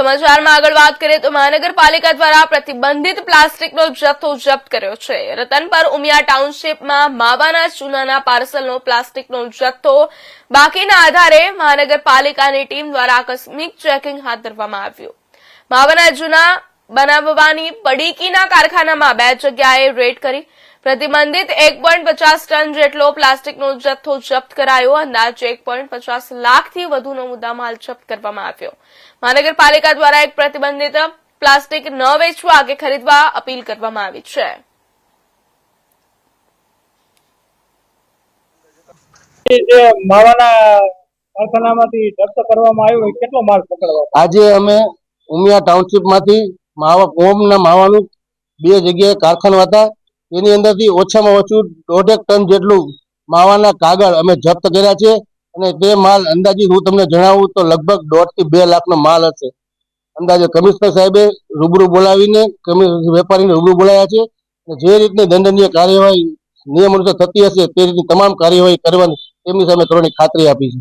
સમાચારમાં આગળ વાત કરીએ તો મહાનગરપાલિકા દ્વારા પ્રતિબંધિત પ્લાસ્ટિકનો જથ્થો જપ્ત કર્યો છે. રતનપર ઉમિયા ટાઉનશીપમાં માવાના ચૂનાના પાર્સલનો પ્લાસ્ટિકનો જથ્થો બાકીના આધારે મહાનગરપાલિકાની ટીમ દ્વારા આકસ્મિક ચેકિંગ હાથ ધરવામાં આવ્યું. માવાના જૂના બનાવવાની પડીકીના કારખાનામાં બે જગ્યાએ રેડ કરી પ્રતિબંધિત એક પોઈન્ટ પચાસ ટન જેટલો પ્લાસ્ટિકનો જથ્થો જપ્ત કરાયો. અંદાજે એક પોઈન્ટ પચાસ લાખથી વધુનો મુદ્દામાલ જપ્ત કરવામાં આવ્યો. મહાનગરપાલિકા દ્વારા એક પ્રતિબંધિત પ્લાસ્ટિક ન વેચવા કે ખરીદવા અપીલ કરવામાં આવી છે. જે માવાના કારખાનામાંથી જપ્ત કરવામાં આવ્યો કેટલો માલ પકડવા આજે અમે ઉમિયા ટાઉનશીપમાંથી માવા ઓમના માવાનું બે જગ્યાએ કારખાના હતા. એની અંદરથી ઓછામાં ઓછું દોઢેક ટન જેટલું માવાના કાગળ અમે જપ્ત કર્યા છે અને તે માલ અંદાજિત હું તમને જણાવું તો લગભગ દોઢથી બે લાખનો માલ હશે. અંદાજે કમિશનર સાહેબે રૂબરૂ બોલાવીને વેપારીને રૂબરૂ બોલાયા છે જે રીતની દંડનીય કાર્યવાહી નિયમ અનુસાર થતી હશે તે રીતની તમામ કાર્યવાહી કરવાની તેમની સામે કરવાની ખાતરી આપી છે.